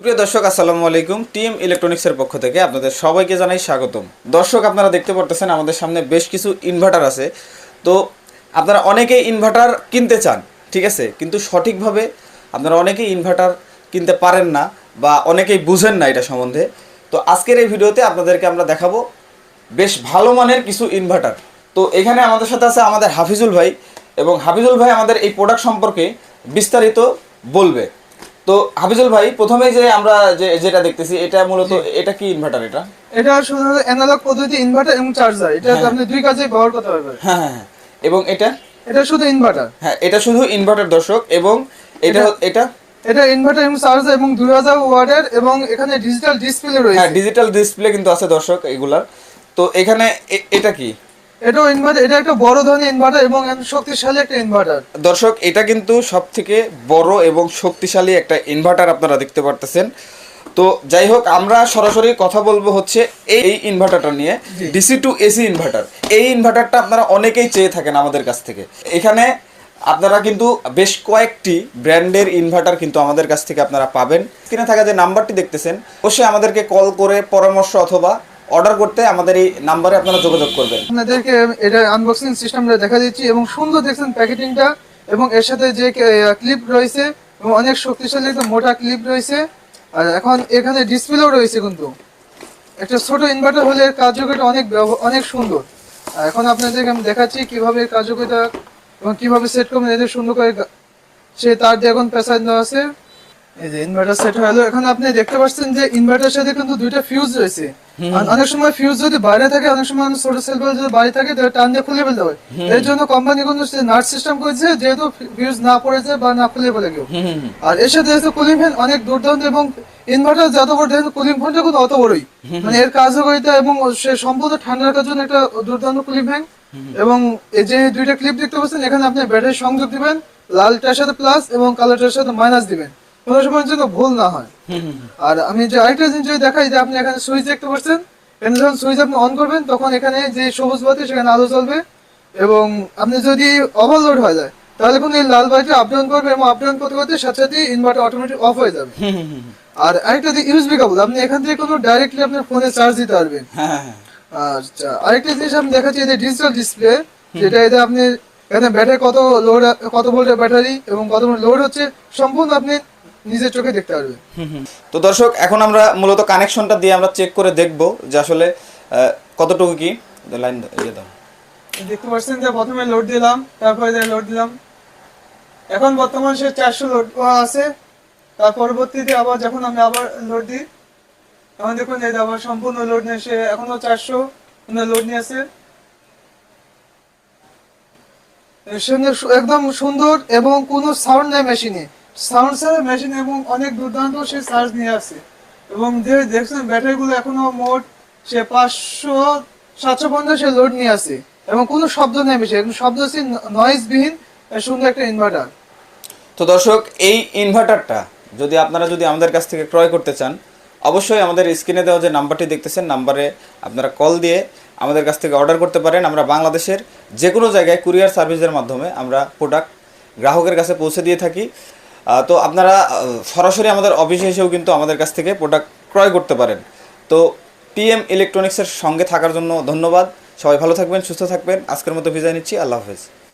প্রিয় দর্শক, আসসালামু আলাইকুম। টিম ইলেকট্রনিক্সের পক্ষ থেকে আপনাদের সবাইকে জানাই স্বাগতম। দর্শক, আপনারা দেখতে পারতেছেন আমাদের সামনে বেশ কিছু ইনভার্টার আছে। তো আপনারা অনেকেই ইনভার্টার কিনতে চান, ঠিক আছে? কিন্তু সঠিকভাবে আপনারা অনেকেই ইনভার্টার কিনতে পারেন না বা অনেকেই বুঝেন না এটা সম্বন্ধে। তো আজকের এই ভিডিওতে আপনাদেরকে আমরা দেখাবো বেশ ভালো মানের কিছু ইনভার্টার তো এখানে আমাদের সাথে আছে আমাদের হাফিজুল ভাই এবং হাফিজুল ভাই আমাদের এই প্রোডাক্ট সম্পর্কে বিস্তারিত বলবে। তো হাফিজুল ভাই প্রথমে যে আমরা যে যেটা দেখতেছি এটা মূলত এটা কি ইনভার্টার এটা? এটা শুধু অ্যানালগ পদ্ধতি ইনভার্টার এবং চার্জার এটা আপনি দুই কাজে ব্যবহার করতে পারবেন। হ্যাঁ হ্যাঁ হ্যাঁ। এবং এটা? এটা শুধু ইনভার্টার হ্যাঁ এটা শুধু ইনভার্টার দর্শক এবং এটা এটা- এটা? ইনভার্টার এবং চার্জার এবং দুই হাজার ওয়ার্ডের এবং এখানে ডিজিটাল ডিসপ্লে রয়েছে। হ্যাঁ ডিজিটাল ডিসপ্লে কিন্তু আছে দর্শক এগুলার। তো এখানে এটা কি? এটাও ইনভার্টার এটা একটা বড় ধরনের ইনভার্টার এবং শক্তিশালী একটা ইনভার্টার দর্শক এটা কিন্তু সব থেকে বড় এবং শক্তিশালী একটা ইনভার্টার আপনারা দেখতে পারতেছেন। তো যাই হোক আমরা সরাসরি কথা বলব হচ্ছে এই ইনভার্টারটা নিয়ে। ডিসি টু এসি ইনভার্টার এই ইনভার্টারটা আপনারা অনেকেই চেয়ে থাকেন আমাদের কাছ থেকে। এখানে আপনারা কিন্তু বেশ কয়েকটি ব্র্যান্ডের ইনভার্টার কিন্তু আমাদের কাছ থেকে আপনারা পাবেন। স্ক্রিনে থাকা যে নাম্বারটি দেখতেছেন অবশ্যই আমাদেরকে কল করে পরামর্শ অথবা অর্ডার করতে আমাদের এই নাম্বারে আপনারা যোগাযোগ করবেন। আপনাদেরকে এটা আনবক্সিং সিস্টেমটা দেখা দিচ্ছি এবং সুন্দর দেখছেন প্যাকেটিংটা এবং এর সাথে যে ক্লিপ রয়েছে এবং অনেক শক্তিশালী একটা মোটা ক্লিপ রয়েছে। আর এখন এখানে ডিসপ্লেও রয়েছে কিন্তু। একটা ছোট ইনভার্টার হলে এর কার্যকারিতা অনেক অনেক সুন্দর। এখন আপনাদেরকে আমি দেখাচ্ছি কীভাবে এর কার্যকারিতা এবং কীভাবে সেট করবেন, এদের সুন্দর করে সে তার দিয়ে এখন পেশায় দেওয়া আছে। এই যে ইনভার্টার সেট হলো এখন আপনি দেখতে পাচ্ছেন যে ইনভার্টার সাথে কিন্তু দুইটা ফিউজ রয়েছে। অনেক সময় ফিউজ যদি বাইরে থাকে অনেক সময় ছোট সেল যদি বাইরে থাকে টান দিয়ে খুলে ফেলতে হয়। এর জন্য কোম্পানি কিন্তু নাট সিস্টেম করেছে যেহেতু ফিউজ না পড়েছে বা না খুলে ফেলে কেউ। আর এর সাথে কুলিং ফ্যান অনেক দুর্দান্ত এবং ইনভার্টার যত বড় দেখেন কুলিং ফ্যানটা কিন্তু অত বড়ই। মানে এর কার্যকারিতা এবং সে সম্পূর্ণ ঠান্ডা রাখার জন্য একটা দুর্দান্ত কুলিং ফ্যান এবং এই যে দুইটা ক্লিপ দেখতে পাচ্ছেন এখানে আপনি ব্যাটারি সংযোগ দিবেন লালটার সাথে প্লাস এবং কালোটার সাথে মাইনাস দিবেন। কোনো সময় যেন ভুল না হয়। আর আমি যে আরেকটা জিনিস যদি দেখাই যে আপনি এখানে সুইচ দেখতে পাচ্ছেন এখানে যখন সুইচ আপনি অন করবেন তখন এখানে যে সবুজ বাতি সেখানে আলো জ্বলবে এবং আপনি যদি ওভারলোড হয়ে যায় তাহলে কোনো এই লাল বাতিটা আপ ডাউন করবে এবং আপ ডাউন করতে করতে সাথে সাথে ইনভার্টার অটোমেটিক অফ হয়ে যাবে। আর আরেকটা ইউএসবি কেবল আপনি এখান থেকে কোনো ডাইরেক্টলি আপনার ফোনে চার্জ দিতে পারবেন। হ্যাঁ হ্যাঁ আচ্ছা আরেকটা জিনিস আমি দেখাচ্ছি এটা ডিজিটাল ডিসপ্লে যেটা এতে আপনি এখানে ব্যাটারি কত লোড কত ভোল্টের ব্যাটারি এবং কত লোড হচ্ছে সম্পূর্ণ আপনি নিজের চোখে দেখতে পারবেন তো দর্শক এখন আমরা মূলত কানেকশনটা দিয়ে আমরা চেক করে দেখব যে আসলে কতটুকু কি? লাইন ইয়ে দাও। দেখতে পাচ্ছেন যে প্রথমে লোড দিলাম তারপরে যে লোড দিলাম। এখন বর্তমান সে চারশো লোড আছে। তার পরবর্তীতে আবার যখন আমি আবার লোড দিই তখন দেখুন এই আবার সম্পূর্ণ লোড নিয়ে সে এখনও চারশো লোড নিয়ে আছে। এর সঙ্গে সু- একদম সুন্দর এবং কোনো সাউন্ড নেই মেশিনে সাউন্ড ছাড়া মেশিন এবং অনেক দুর্দান্ত সে চার্জ নিয়ে আসে। এবং যে দেখছেন ব্যাটারিগুলো এখনও মোট সে পাঁচশো, সাতশো পঞ্চাশ লোড নিয়ে আসে। এবং কোনো শব্দ নেই মেশিন একদম শব্দ আছে নয়েজ বিহীন সুন্দর একটা ইনভার্টার তো দর্শক, এই ইনভার্টারটা যদি আপনারা যদি আমাদের কাছ থেকে ক্রয় করতে চান, অবশ্যই আমাদের স্ক্রিনে দেওয়া যে নাম্বারটি দেখতেছেন, নাম্বারে আপনারা কল দিয়ে আমাদের কাছ থেকে অর্ডার করতে পারেন। আমরা বাংলাদেশের যে কোনো জায়গায় কুরিয়ার সার্ভিসের মাধ্যমে আমরা প্রোডাক্ট গ্রাহকের কাছে পৌঁছে দিয়ে থাকি। তো আপনারা সরাসরি আমাদের অফিসে এসেও কিন্তু আমাদের কাছ থেকে প্রোডাক্ট ক্রয় করতে পারেন। তো টিএম ইলেকট্রনিক্সের সঙ্গে থাকার জন্য ধন্যবাদ। সবাই ভালো থাকবেন, সুস্থ থাকবেন। আজকের মতো বিদায় নিচ্ছি। আল্লাহ হাফেজ।